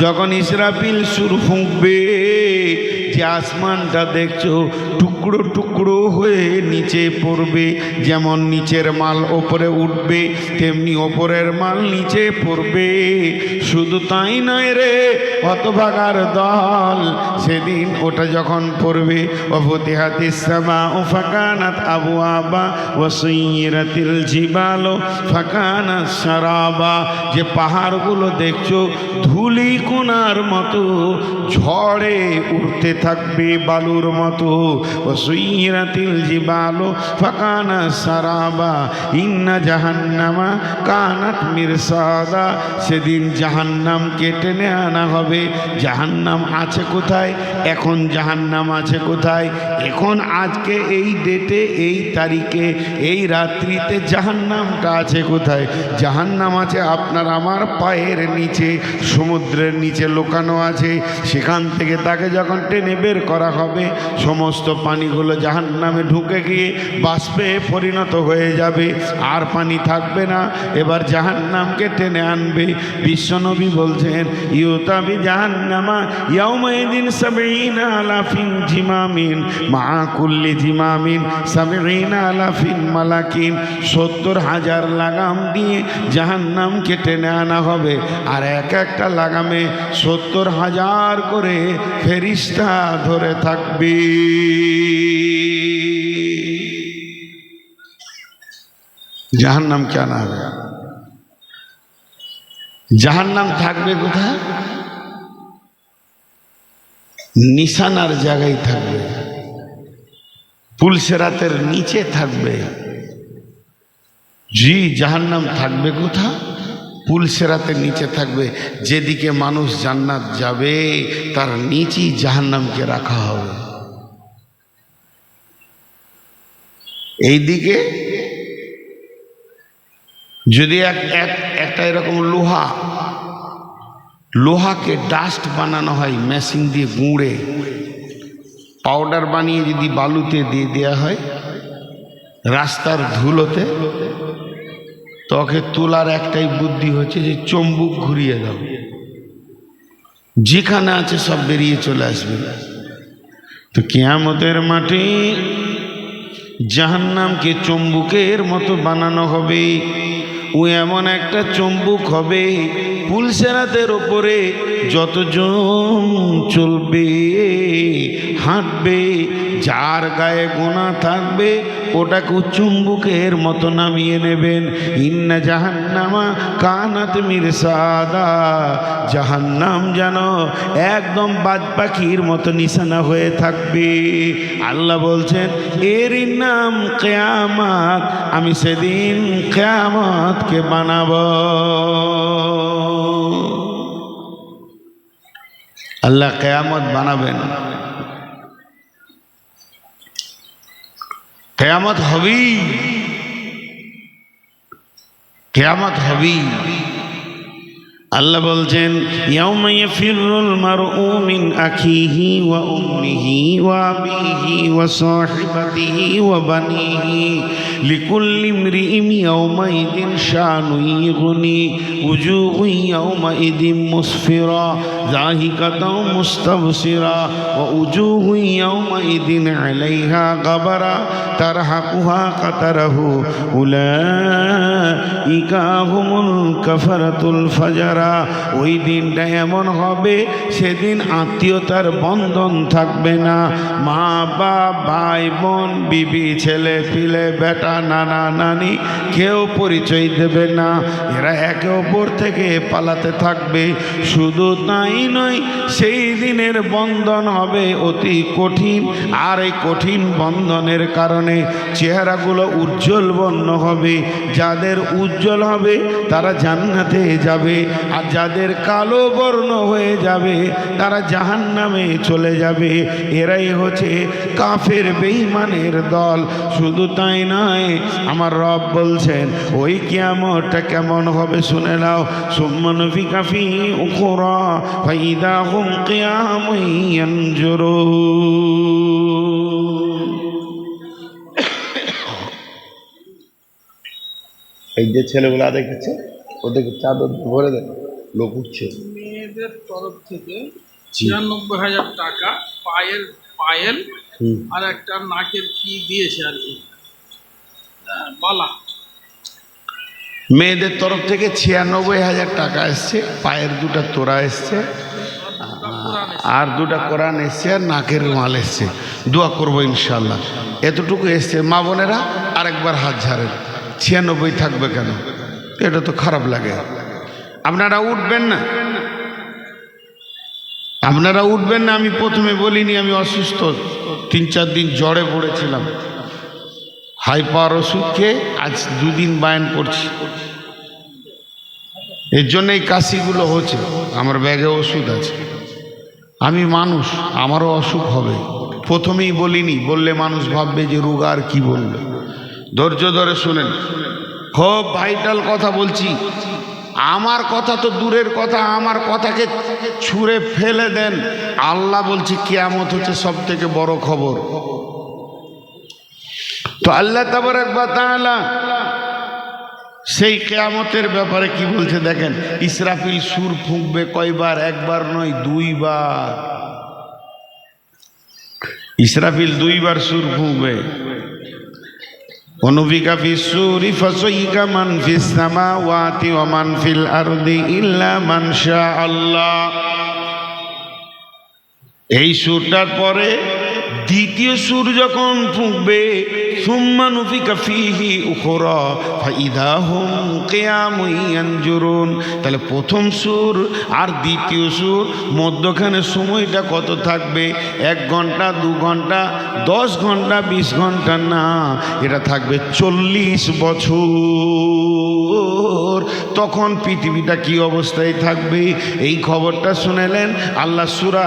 যখন ইসরাফিল সুর ফুঁকবে যে আসমানটা দেখছ, টুকরো টুকরো হয়ে নিচে পড়বে। যেমন নিচের মাল ওপরে উঠবে, তেমনি ওপরের মাল নিচে পড়বে। শুধু তাই নয় রে, হতভাগার দল, সেদিন ওটা যখন পড়বে, অফতিহাত ইসলামা ও ফাকানাত আবু আবা ও সৈরাতিল জিবালো ফাকানাত সারাবা যে পাহাড়গুলো দেখছ ধুলি কোনার মতো ঝড়ে উঠতে থাকবে বালুর মতো। ও সৈরাতিল জিবালো ফাকানা সারাবা, ইন্না জাহান্নামা কানাত মিরসাদা। সেদিন জাহান্নামকে টেনে আনা হবে। জাহান্নাম আছে কোথায়? এখন জাহান্নাম আছে কোথায়? এখন আজকে এই ডেটে, এই তারিখে, এই রাত্রিতে জাহান্নামটা আছে কোথায়? জাহান্নাম আছে আপনার আমার পায়ের নিচে, সমুদ্রের নিচে লোকানো আছে। সেখান থেকে তাকে যখন টেনে বের করা হবে। সমস্ত পানিগুলো জাহান্নামে ঢুকে গিয়ে বাষ্পে পরিণত হয়ে যাবে। আর পানি থাকবে না। এবার জাহান্নামকে টেনে আনবে। বিশ্বনবী বলছেন, ইউতাবি জাহান্নামা ইয়াউমাইদিন সাবঈনা আলাফিন জিমামিন মা কুল্লি জিমামিন সাবঈনা আলাফিন মালাকিন। সত্তর হাজার লাগাম দিয়ে জাহান্নামকে টেনে আনা হবে। আর এক একটা লাগামে সত্তর হাজার করে ফেরিস্তা ধরে থাকবি। থাকবে জাহান্নামকে আনা হবে? জাহান্নাম থাকবে কোথায়? নিশানার জায়গায় থাকবে। পুলসেরাতের নিচে থাকবে। জি, জাহান্নাম থাকবে কোথা পুলসেরাতের নিচে থাকবে। যেদিকে মানুষ জান্নাত যাবে, তার নিচেই জাহান্নামকে রাখা হবে। এইদিকে যদি এক এক একটা এরকম লোহা, লোহাকে ডাস্ট বানানো হয় মেশিন দিয়ে গুঁড়ে পাউডার বানিয়ে যদি বালুতে দিয়ে দেওয়া হয়, রাস্তার ধুলোতে তোকে তোলার একটাই বুদ্ধি হচ্ছে যে চম্বুক ঘুরিয়ে দাও। যেখানে আছে সব বেরিয়ে চলে আসবে। তো কেয়ামতের মাঠে জাহান্নামকে চম্বুকের মতো বানানো হবে। ও এমন একটা চম্বুক হবে পুলসেরাতের ওপরে যতজন চলবে, হাঁটবে যার গায়ে গোনা থাকবে, ওটাকে চুম্বুকের মতো নামিয়ে নেবেন। ইন্না জাহান্নামা কানাত মিরসাদা। জাহান্নাম যেন একদম বাজ পাখির মতো নিশানা হয়ে থাকবে। আল্লাহ বলছেন, এর নাম কেয়ামাত, আমি সেদিন কেয়ামতকে বানাবো। আল্লাহ কেয়ামত বানাবেন। কেয়ামত হবেই কেয়ামত হবেই আল্লাহ বলছেন ইয়াউমা ইয়াফিরুল মারউ মিন আখিহি ওয়া উম্মিহি ওয়া আবিহি ওয়া সাহিবাতিহি ওয়া বানিহি লিকুল্লি ইমরিইম ইয়াউমাইদিন শানুন ইগনি উজুহু ইয়াউমাইদিন মুসফিরা যাহিকাতাও মুস্তাবসিরা ওয়া উজুহু ইয়াউমাইদিন আলাইহা গাবারা তারহাকুহা কাতারাহু উলাইকা হুমুল কাফারাতুল ফাজারা ওই দিনটা এমন হবে, সেদিন আত্মীয়তার বন্ধন থাকবে না। মা, বাপ, ভাই, বোন, বিবি, ছেলে, পিলে, বেটা, নানা, নানি, কেউ পরিচয় দেবে না। এরা একে অপর থেকে পালাতে থাকবে। শুধু তাই নয়, সেই দিনের বন্ধন হবে অতি কঠিন, আর এই কঠিন বন্ধনের কারণে চেহারাগুলো উজ্জ্বল বর্ণ হবে। যাদের উজ্জ্বল হবে, তারা জান্নাতে যাবে। আর যাদের কালো বর্ণ হয়ে যাবে, তারা জাহান নামে চলে যাবে। এরাই হচ্ছে কাফের বেইমানের দল। শুধু তাই নয়, আমার রব বলছেন, ওই কিয়ামতটা কেমন হবে শুনে নাও। সুম্মান ফি কাফি উখরা, ফাইদা এই যে ছেলেগুলা দেখেছে, ওদেরকে চাদর ভরে দেন লোক উঠছে মেয়েদের তরফ থেকে ছিয়ানব্বই হাজার টাকা পায়ের পায়েল আর একটা নাকের কি দিয়েছে আর কি? হ্যাঁ, বালা। মেয়েদের তরফ থেকে ছিয়ানব্বই হাজার টাকা এসছে পায়ের দুটা তোরা এসছে আর দুটা কোরআন এসছে আর নাকের মাল এসছে। দোয়া করব ইনশাল্লাহ এতটুকু এসছে। মা বোনেরা আরেকবার হাত ঝাড়েন। ছিয়ানব্বই থাকবে কেন? এটা তো খারাপ লাগে। আপনারা উঠবেন না। আপনারা উঠবেন না, আমি প্রথমে বলিনি, আমি অসুস্থ। তিন চার দিন জ্বরে পড়েছিলাম। হাই পাওয়ার ওষুধ খেয়ে আজ দুদিন বায়ান করছি। এর জন্য এই কাশিগুলো হচ্ছে। আমার ব্যাগে ওষুধ আছে। আমি মানুষ, আমারও অসুখ হবে। প্রথমেই বলিনি, বললে মানুষ ভাববে যে রোগার কি বলবে। ধৈর্য ধরে শুনেন। খুব ভাইটাল কথা বলছি। আমার কথা তো দূরের কথা, আমার কথাকে ছুঁড়ে ফেলে দেন। আল্লাহ বলছি, কেয়ামত হচ্ছে সব থেকে বড় খবর। তো আল্লাহ তাবার একবার তাহলা সেই কেয়ামতের ব্যাপারে কি বলছে দেখেন, ইসরাফিল সুর ফুঁকবে কয়বার? একবার নয়, দুইবার। ইসরাফিল দুইবার সুর ফুঁকবে। ونفق في السور فصيق من في السماوات ومن في الأرض إلا من شاء الله এই সুরটার পরে দ্বিতীয় সুর যখন ফুঁকবে তাহলে প্রথম সুর আর দ্বিতীয় সুর, মধ্যখানে সময়টা কত থাকবে? এক ঘণ্টা, দু ঘণ্টা, দশ ঘণ্টা, বিশ ঘণ্টা, না, এটা থাকবে চল্লিশ বছর। তখন পৃথিবীটা কি অবস্থায় থাকবে? এই খবরটা শুনেলেন। আল্লাহ সুরা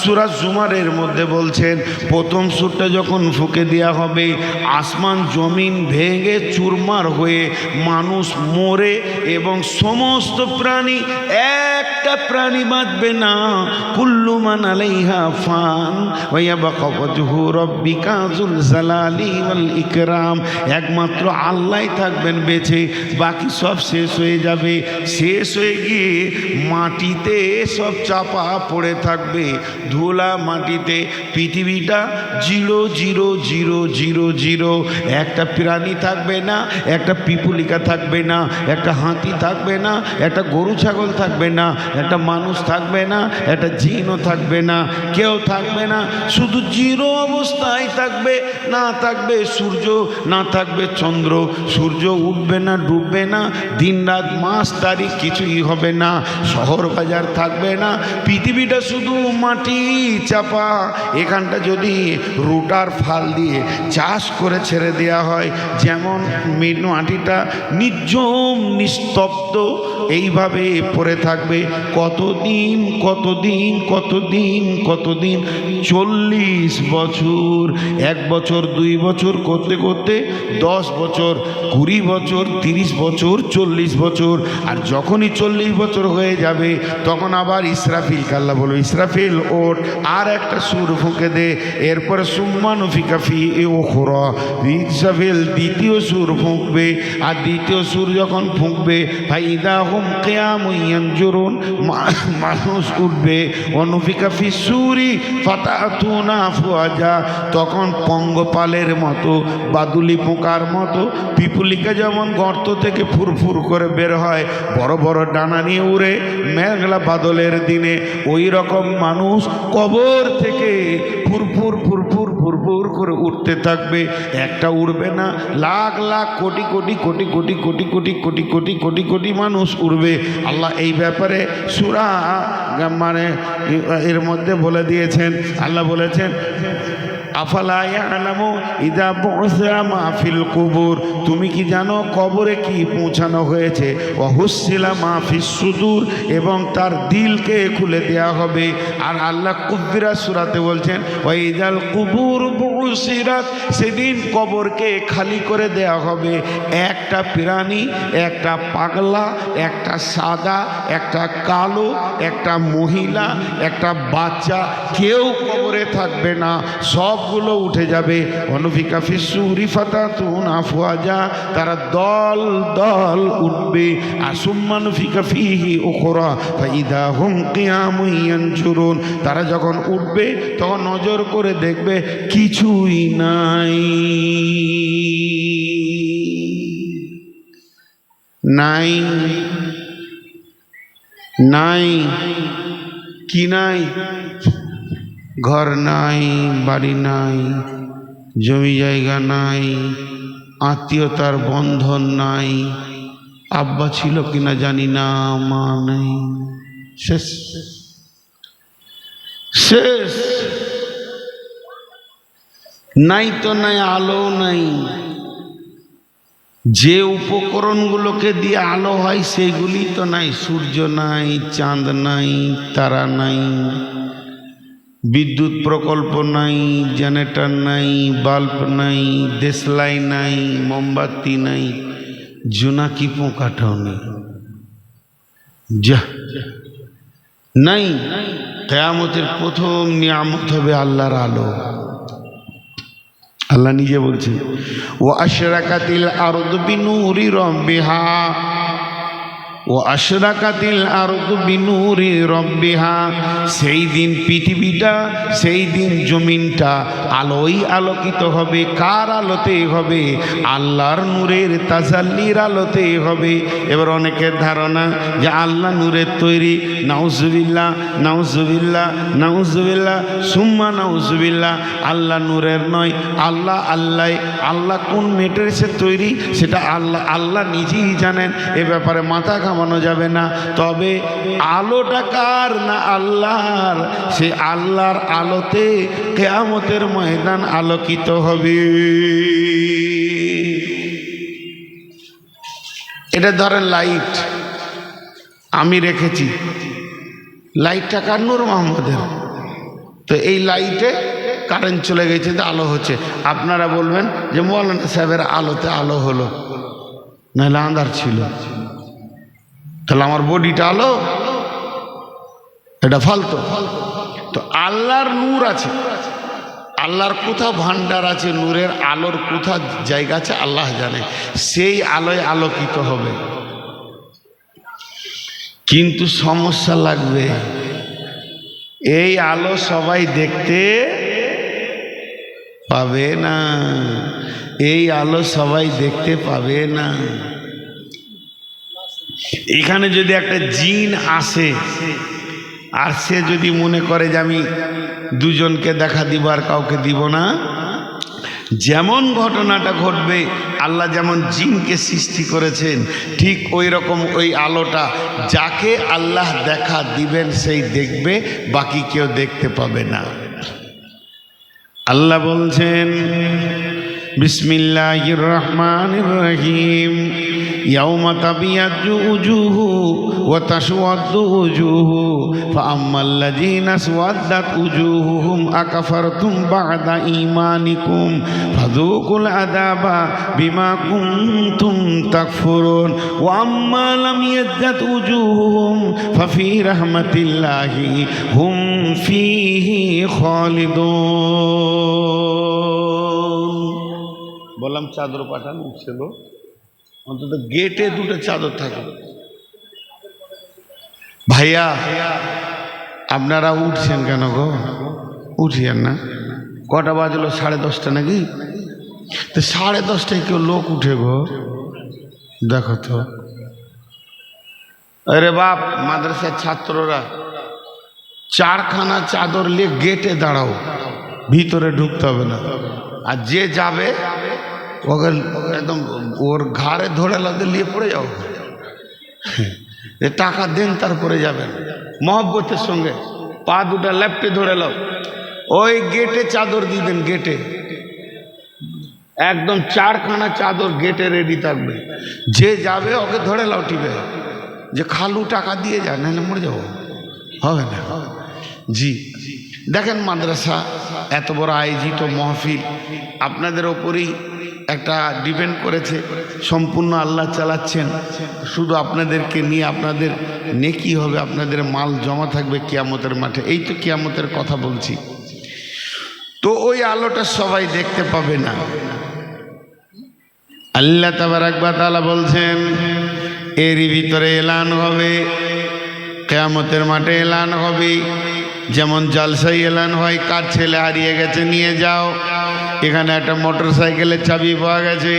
সুরা জুমারের মধ্যে বলছেন, প্রথম সুরটা যখন ফুকে দেওয়া হবে, আসমান জমিন ভেঙে চুরমার হয়ে মানুষ মরে এবং সমস্ত প্রাণী, একটা প্রাণী বাঁচবে না। কুল্লু মান আলাইহা ফান জালালি ইকরাম। একমাত্র আল্লাহই থাকবেন বেঁচে, বাকি সব শেষ হয়ে যাবে। শেষ হয়ে গিয়ে মাটিতে সব চাপা পড়ে থাকবে। ধুলা মাটিতে। পৃথিবীটা zero zero zero zero zero. একটা প্রাণী থাকবে না, একটা পিপুলিকা থাকবে না, একটা হাতি থাকবে না, একটা গরু ছাগল থাকবে না, একটা মানুষ থাকবে না, একটা জিনও থাকবে না, কেউ থাকবে না। শুধু জিরো অবস্থায় থাকবে, না থাকবে সূর্য, না থাকবে চন্দ্র। সূর্য উঠবে না, ডুববে না দিন রাত মাস তারিখ কিছুই হবে না শহর বাজার থাকবে না, পৃথিবীটা শুধু মাটি চাপা। এখানটা যদি রুটার ফাল দিয়ে চাষ করে ছেড়ে দেওয়া হয়, যেমন মেন মাটিটা নির্জম নিস্তব্ধ, এইভাবে পড়ে থাকবে। কতদিন কতদিন কতদিন কতদিন? চল্লিশ বছর, এক বছর, দুই বছর, করতে করতে দশ বছর, কুড়ি বছর, তিরিশ বছর, চল্লিশ বছর। আর যখনই চল্লিশ বছর হয়ে যাবে, তখন আবার ইসরাফিল কাল্লা বলো ইসরাফিল ওট আর একটা সুর ফুঁকে দে, এরপরে সুম্মানু ফিকাফি ও ওখরা ইসরাফিল দ্বিতীয় সুর ফুঁকবে, আর দ্বিতীয় সুর যখন ফুঁকবে ভাই ইদা হুম কেয়াম জরুন মানুষ উঠবে অনুফিকা ফি সুরি ফাতাতুনা ফুয়াজা। তখন পঙ্গপালের মতো, বাদুলি পোকার মতো, পিপুলিকা যেমন গর্ত থেকে ফুরফুর করে বের হয়। বড় বড় ডানা নিয়ে উড়ে মেঘলা বাদলের দিনে ওই রকম মানুষ কবর থেকে ফুরফুর ফুরফুর ফুরফুর করে উঠতে থাকবে। একটা উড়বে না, লাখ লাখ, কোটি কোটি কোটি কোটি কোটি কোটি কোটি কোটি কোটি কোটি মানুষ উড়বে। আল্লাহ এই ব্যাপারে সুরা মানে এর মধ্যে বলে দিয়েছেন। আল্লাহ বলেছেন আফালা ইয়ালামু ইদা বুসা মাহফিল কুবুর, তুমি কি জানো কবরে কি পৌঁছানো হয়েছে? অহুসিলা মাহফিস সুদূর, এবং তার দিলকে খুলে দেয়া হবে। আর আল্লাহ কুব্বিরা সুরাতে বলছেন ওয়াইদাল কুবুর বুসিরাত সেদিন কবরকে খালি করে দেয়া হবে। একটা প্রাণী, একটা পাগলা, একটা সাদা, একটা কালো, একটা মহিলা, একটা বাচ্চা, কেউ কবরে থাকবে না। সব সবগুলো উঠে যাবে। অনুফিকা ফিসুরি ফাতাতুন আফওয়াজা তারা দল দল উঠবে। আর সুম্মানুফিকা ফিহি উখরা, ফাইদা হুম ইয়ানজুরুন। তারা যখন উঠবে, তখন নজর করে দেখবে কিছুই নাই। নাই নাই, কি নাই? ঘর নাই, বাড়ি নাই, জমি জায়গা নাই, আত্মীয়তার বন্ধন নাই, আব্বা ছিল কিনা জানি না, মা নেই। শেষ। শেষ। নাই তো নাই আলো নাই। যে উপকরণগুলোকে দিয়ে আলো হয় সেইগুলি তো নাই। সূর্য নাই, চাঁদ নাই, তারা নাই। বিদ্যুৎ প্রকল্প নাই, জেনারেটর নাই, বাল্ব নাই, দেশলাই নাই, মোমবাতি নাই জোনাকি পোকাটাও নেই যা। নাই, কেয়ামতের প্রথম নিয়ামত হবে আল্লাহর আলো। আল্লাহ নিজে বলছে ও আশরাকাতিল আরদু বিনুরি রব্বিহা। আশরাকাতিল আরদু বিনুরি রব্বিহা, সেই দিন পৃথিবীটা, সেই দিন জমিনটা আলোই আলোকিত হবে, কার আলোতে হবে? আল্লাহর নূরের তাজাল্লির আলোতে হবে। এবার অনেকের ধারণা যে আল্লাহ নূরের তৈরি, নাউজুবিল্লাহ নাউজুবিল্লাহ নাউজুবিল্লাহ, সুম্মা নাউজুবিল্লাহ, আল্লাহ নূরের নয়, আল্লাহ আল্লাহ আল্লাহ কোন মেটেরিয়ালসের তৈরি? সেটা আল্লাহ আল্লাহ নিজেই জানেন। এ ব্যাপারে মাথা ঘামানো যাবে না। তবে আলোটা কার না আল্লাহর? সে আল্লাহর আলোতে কেয়ামতের ময়দান আলোকিত হবে। এটা ধরেন লাইট। আমি রেখেছি। লাইটটা কার? নূর মোহাম্মদের তো এই লাইটে কারেন্ট চলে গেছে, তো আলো হচ্ছে। আপনারা বলবেন যে মৌলানা সাহেবের আলোতে আলো হলো, নাহলে আন্ধার ছিল। তাহলে আমার বডিটা আলো? এটা ফালতো। তো আল্লাহর নূর আছে। আল্লাহর কোথা ভান্ডার আছে, নূরের আলোর কোথা জায়গা আছে, আল্লাহ জানে। সেই আলোয় আলোকিত হবে। কিন্তু সমস্যা লাগবে, এই আলো সবাই দেখতে পাবে না। এই আলো সবাই দেখতে পাবে না। এখানে যদি একটা জিন আসে, আর সে যদি মনে করে যে আমি দুজনকে দেখা দিব আর কাউকে দিব না, যেমন ঘটনাটা ঘটবে, আল্লাহ যেমন জিনকে সৃষ্টি করেছেন, ঠিক ওই রকম ওই আলোটা যাকে আল্লাহ দেখা দিবেন, সেই দেখবে, বাকি কেউ দেখতে পাবে না। আল্লাহ বলছেন বিসমিল্লাহ রহমান রহিম। يوم تبيض وجوه وتسود وجوه فأما الذين اسودت وجوههم أكفرتم بعد إيمانكم فذوقوا العذاب بما كنتم تكفرون وأما لم يزدد وجوههم ففي رحمة الله هم فيه خالدون বললাম চাদর পাঠানো ছিল অন্তত গেটে দুটো চাদর থাকে ভাইয়া আপনারা উঠছেন কেন গো? উঠিয়েন না? কটা বাজলো? সাড়ে দশটা নাকি? তো সাড়ে দশটায় কেউ লোক উঠে গো। দেখো তো। আরে বাপ মাদ্রাসার ছাত্ররা চারখানা চাদর নিয়ে গেটে দাঁড়াও ভিতরে ঢুকতে হবে না। আর যে যাবে ওকে একদম ওর ঘাড়ে ধরে লাদে নিয়ে পড়ে যাও টাকা দেন তারপরে যাবেন মহব্বতের সঙ্গে পা দুটা লেপটে ধরে লাও ওই গেটে চাদর দিয়ে গেটে একদম চারখানা চাদর গেটে রেডি থাকবে যে যাবে ওকে ধরে লাও টিপে যে খালু টাকা দিয়ে যায় নাহলে মরে যাব হবে না জি দেখেন মাদ্রাসা এত বড় আয়োজিত মহফিল আপনাদের ওপরেই একটা ডিপেন্ড করেছে, সম্পূর্ণ আল্লাহ চালাচ্ছেন। শুধু আপনাদেরকে নিয়ে আপনাদের নেকি হবে, আপনাদের মাল জমা থাকবে কিয়ামতের মাঠে। এই তো কিয়ামতের কথা বলছি। তো ওই আলোটা সবাই দেখতে পাবে না। আল্লাহ তাবারাকবা তাআলা বলছেন এরই ভিতরে এলান হবে, কেয়ামতের মাঠে এলান হবে। যেমন জলসাই এলান হয়, কার ছেলে হারিয়ে গেছে, নিয়ে যাও। এখানে একটা মোটর সাইকেলের চাবি পাওয়া গেছে,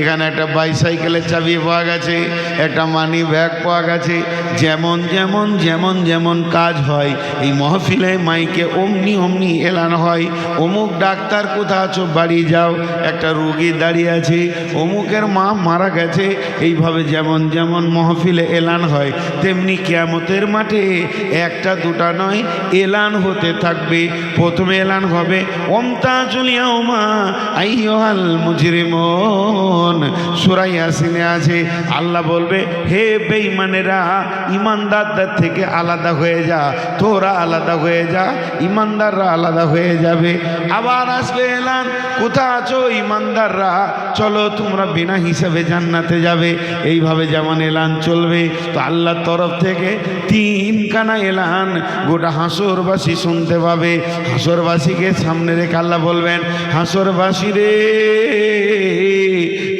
এখানে একটা বাইসাইকেলের চাবি পাওয়া গেছে, একটা মানি ব্যাগ পাওয়া গেছে। যেমন যেমন যেমন যেমন কাজ হয়, এই মহফিলে মাইকে অমনি অমনি এলান হয়, অমুক ডাক্তার কোথা আছো, বাড়ি যাও, একটা রুগী দাঁড়িয়ে আছে, অমুকের মা মারা গেছে, এইভাবে যেমন যেমন মহফিলে এলান হয়, তেমনি কেয়ামতের মাঠে একটা, দুটা নয়, এলান হতে থাকবে। প্রথমে এলান হবে ওমতা চলিয়াউমা আইহাল মুজরিমন। সুরাই আসিনে আছে, আল্লাহ বলবে, হে বেঈমানেরা ইমানদারদের থেকে আলাদা হয়ে যা, তোরা আলাদা হয়ে যা ইমানদাররা আলাদা হয়ে যাবে। আবার আসবে এলান কোথা আছো ইমানদাররা চলো, তোমরা বিনা হিসাবে জান্নাতে যাবে। এইভাবে যেমন এলান চলবে, তো আল্লাহর তরফ থেকে তিন কানা এলান গোটা হাঁসরবাসী শুনতে পাবে। হাঁসরবাসীকে সামনে রেখে আল্লাহ বলবেন, হাঁসরবাসী রে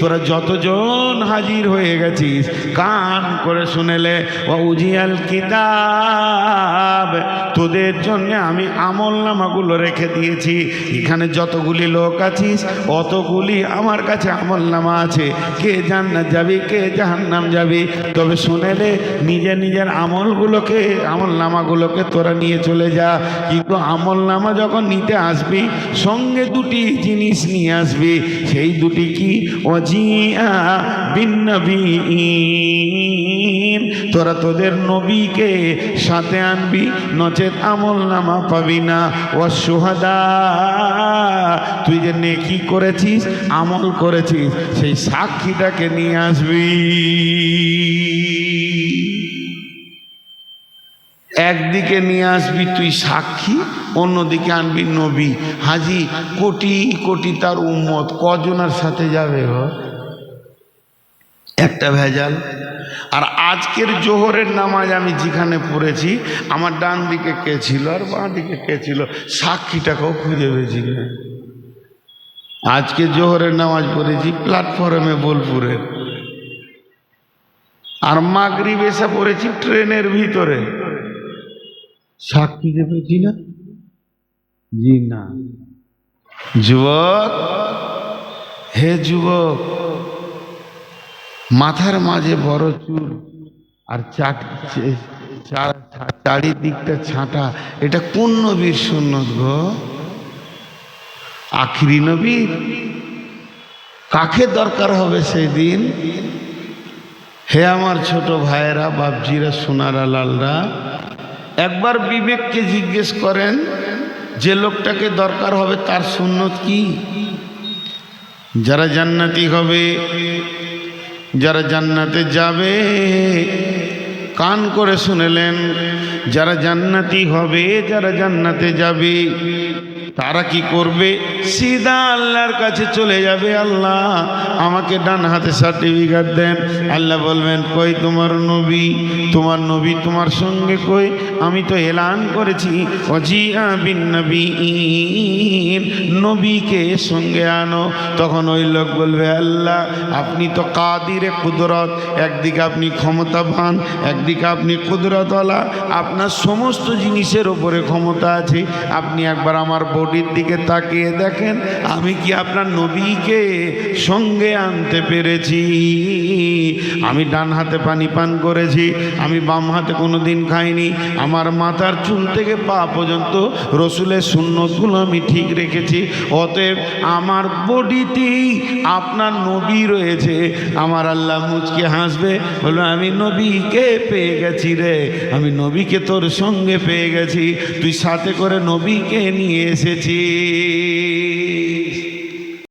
তোরা যতজন হাজির হয়ে গেছিস, কান করে শুনেলে ও উজিয়াল কিতাব, তোদের জন্য আমি আমল নামাগুলো রেখে দিয়েছি। এখানে যতগুলি লোক আছিস, অতগুলি আমার কাছে আমল নামা আছে। কে জান্নাত যাবি, কে জাহান্নাম যাবি? তবে শুনেলে নিজের নিজের আমলগুলোকে, আমল নামাগুলোকে তোরা নিয়ে চলে যা। কিন্তু আমল নামা যখন নিতে আসবি, সঙ্গে দুটি জিনিস নিয়ে আসবি। সেই দুটি কি? তোরা তোদের নবীকে সাথে আনবি, নচেত আমল নামা পাবি না। ও সুহাদা তুই যে নেকি করেছিস, আমল করেছিস, সেই সাক্ষীটাকে নিয়ে আসবি। একদিকে নিয়ে আসবি তুই সাক্ষী, অন্যদিকে আনবি নবী। হাজি, কোটি কোটি তার উম্মত কজনার সাথে যাবে গো? একটা ভেজাল। আর আজকের জোহরের নামাজ আমি যেখানে পড়েছি, আমার ডান দিকে কে ছিল আর বাঁ দিকে কে ছিল, সাক্ষীটাকেও খুঁজে পেয়েছিল আজকে জোহরের নামাজ পড়েছি প্ল্যাটফর্মে বোলপুরের আর মাগরিব এসে পড়েছি ট্রেনের ভিতরে। সাক্ষী পেয়েছি না জি না যুবক, হে যুবক, মাথার মাঝে বড় চুল আর চারিদিকটা ছাঁটা, এটা কোন নবীর সুন্নত গো? আখিরি নবীর? কাকে দরকার হবে সেই দিন হে আমার ছোট ভাইয়েরা, বাপজিরা, সোনারা, লালরা একবার বিবেককে জিজ্ঞেস করেন, যে লোকটাকে দরকার হবে তার সুন্নত কি? যারা জান্নাতি হবে, যারা জান্নাতে যাবে। কান করে শুনেলেন, যারা জান্নাতি হবে, যারা জান্নাতে যাবে। তারা কি করবে? সিধা আল্লাহর কাছে চলে যাবে, আল্লাহ আমাকে ডান হাতে সার্টিফিকেট দেন। আল্লাহ বলবেন, কই তোমার নবী? তোমার নবী তোমার সঙ্গে কই? আমি তো এলান করেছি। অজিয়া বিন নবী নবীকে সঙ্গে আনো। তখন ওই লোক বলবে, আল্লাহ, আপনি তো কাদিরে কুদরত। একদিকে আপনি ক্ষমতাবান, একদিকে আপনি কুদরতওয়ালা। আপনার সমস্ত জিনিসের ওপরে ক্ষমতা আছে। আপনি একবার আমার বডির দিকে তাকিয়ে দেখেন, আমি কি আপনার নবীকে সঙ্গে আনতে পেরেছি? আমি ডান হাতে পানি পান করেছি, আমি বাম হাতে কোনো দিন খাইনি, আমার মাথার চুল থেকে পা পর্যন্ত রসুলের সুন্নতগুলো আমি ঠিক রেখেছি, অতএব আমার বডিতেই আপনার নবী রয়েছে। আমার আল্লাহ মুচকে হাসবে, বলবে, আমি নবীকে পেয়ে গেছি রে, আমি নবীকে তোর সঙ্গে পেয়ে গেছি, তুই সাথে করে নবীকে নিয়ে এসেছিস